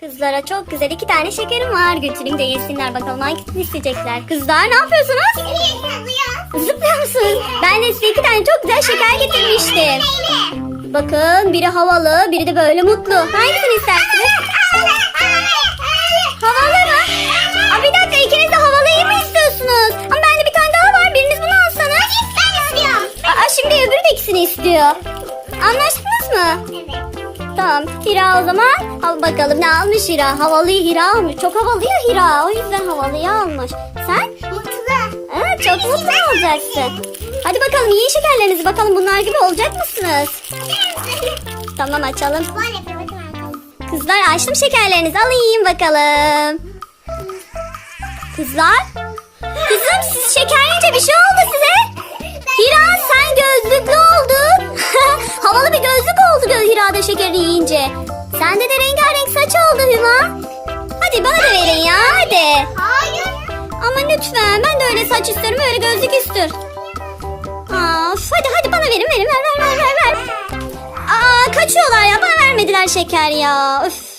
Kızlara çok güzel iki tane şekerim var. Götüreyim de yesinler bakalım hangisini isteyecekler. Kızlar ne yapıyorsunuz? Zıplıyor musunuz? Ben de size iki tane çok güzel şeker getirmiştim. Bakın biri havalı, biri de böyle mutlu. Hangisini istersiniz? Havalı mı? Aa, bir dakika ikiniz de havalıyı mı istiyorsunuz? Ama bende bir tane daha var. Biriniz bunu alsanız. Aa, şimdi öbürü de ikisini istiyor. Anlaştınız mı? Tamam. Hira o zaman. Al bakalım ne almış Hira? Havalıyı Hira almış. Çok havalı ya Hira. O yüzden havalıyı almış. Sen? Evet çok mutlu olacaksın. Hadi bakalım yiyin şekerlerinizi. Bakalım bunlar gibi olacak mısınız? Tamam açalım. Kızlar açtım şekerlerinizi. Alayım bakalım. Kızlar. Kızım siz şeker yiyince bir şey oldu yiyince. Sende de rengarenk saç oldu Hüma. Hadi bana da verin ya hadi. Ama lütfen ben de öyle saç istiyorum öyle gözlük istiyorum. Of, hadi hadi bana verin verin ver ver ver ver ver. Aa kaçıyorlar ya bana vermediler şeker ya. Öf.